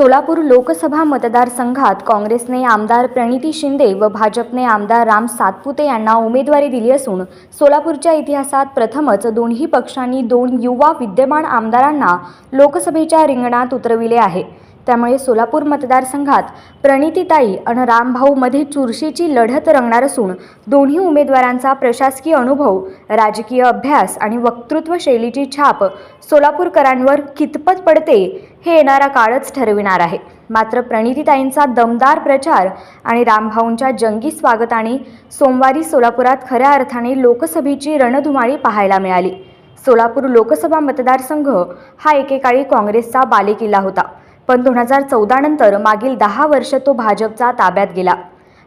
सोलापूर लोकसभा मतदारसंघात काँग्रेसने आमदार प्रणिती शिंदे व भाजपने आमदार राम सातपुते यांना उमेदवारी दिली असून सोलापूरच्या इतिहासात प्रथमच दोन्ही पक्षांनी दोन युवा विद्यमान आमदारांना लोकसभेच्या रिंगणात उतरविले आहे. त्यामुळे सोलापूर मतदारसंघात प्रणितीताई आणि रामभाऊमध्ये चुरशीची लढत रंगणार असून दोन्ही उमेदवारांचा प्रशासकीय अनुभव राजकीय अभ्यास आणि वक्तृत्व शैलीची छाप सोलापूरकरांवर कितपत पडते हे येणारा काळच ठरविणार आहे. मात्र प्रणितीताईंचा दमदार प्रचार आणि रामभाऊंच्या जंगी स्वागताने सोमवारी सोलापुरात खऱ्या अर्थाने लोकसभेची रणधुमाळी पाहायला मिळाली. सोलापूर लोकसभा मतदारसंघ हा एकेकाळी काँग्रेसचा बालेकिल्ला होता. पण दोन हजार चौदानंतर मागील दहा वर्ष तो भाजपचा ताब्यात गेला.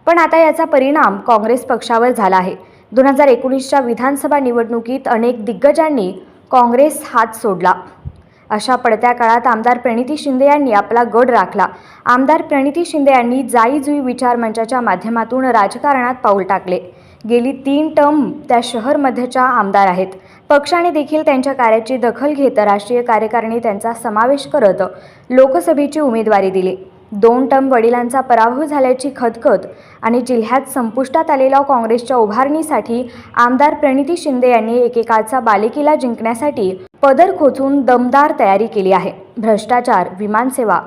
पण आता याचा परिणाम काँग्रेस पक्षावर झाला आहे. दोन हजार एकोणीसच्या विधानसभा निवडणुकीत अनेक दिग्गजांनी काँग्रेस हात सोडला. अशा पडत्या काळात आमदार प्रणिती शिंदे यांनी आपला गड राखला. आमदार प्रणिती शिंदे यांनी जाई जुई विचार मंचाच्या माध्यमातून राजकारणात पाऊल टाकले. गेली तीन टर्म त्या शहरमध्येच्या आमदार आहेत. पक्षाने देखील त्यांच्या कार्याची दखल घेत राष्ट्रीय कार्यकारिणी त्यांचा समावेश करत लोकसभेची उमेदवारी दिली. दोन टर्म वडिलांचा पराभव झाल्याची खदखद आणि जिल्ह्यात संपुष्टात आलेल्या काँग्रेसच्या उभारणीसाठी आमदार प्रणिती शिंदे यांनी एकेकाचा बालिकेला जिंकण्यासाठी पदर खोचून दमदार तयारी केली आहे. भ्रष्टाचार विमानसेवा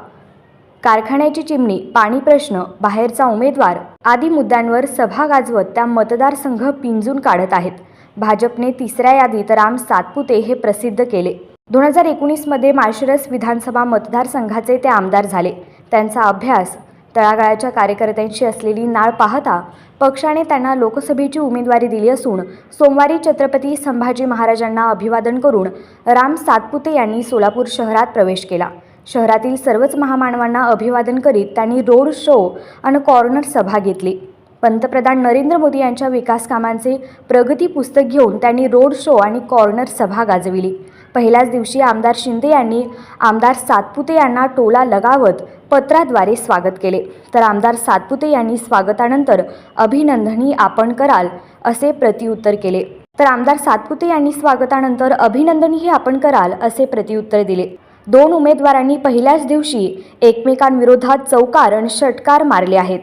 कारखान्याची चिमणी पाणी प्रश्न बाहेरचा उमेदवार आदी मुद्द्यांवर सभा गाजवत त्या मतदारसंघ पिंजून काढत आहेत. भाजपने तिसऱ्या यादीत राम सातपुते हे प्रसिद्ध केले. दोन हजार एकोणीसमध्ये माळशिरस विधानसभा मतदारसंघाचे ते आमदार झाले. त्यांचा अभ्यास तळागाळाच्या कार्यकर्त्यांशी असलेली नाळ पाहता पक्षाने त्यांना लोकसभेची उमेदवारी दिली असून सोमवारी छत्रपती संभाजी महाराजांना अभिवादन करून राम सातपुते यांनी सोलापूर शहरात प्रवेश केला. शहरातील सर्वच महामानवांना अभिवादन करीत त्यांनी रोड शो आणि कॉर्नर सभा घेतली. पंतप्रधान नरेंद्र मोदी यांच्या विकास कामांचे प्रगती पुस्तक घेऊन त्यांनी रोड शो आणि कॉर्नर सभा गाजविली. पहिल्याच दिवशी आमदार शिंदे यांनी आमदार सातपुते यांना टोला लगावत पत्राद्वारे स्वागत केले. तर आमदार सातपुते यांनी स्वागतानंतर अभिनंदनही आपण कराल असे प्रत्युत्तर केले. तर आमदार सातपुते यांनी स्वागतानंतर अभिनंदनही आपण कराल असे प्रतिउत्तर दिले. दोन उमेदवारांनी पहिल्याच दिवशी एकमेकांविरोधात चौकार आणि षटकार मारले आहेत.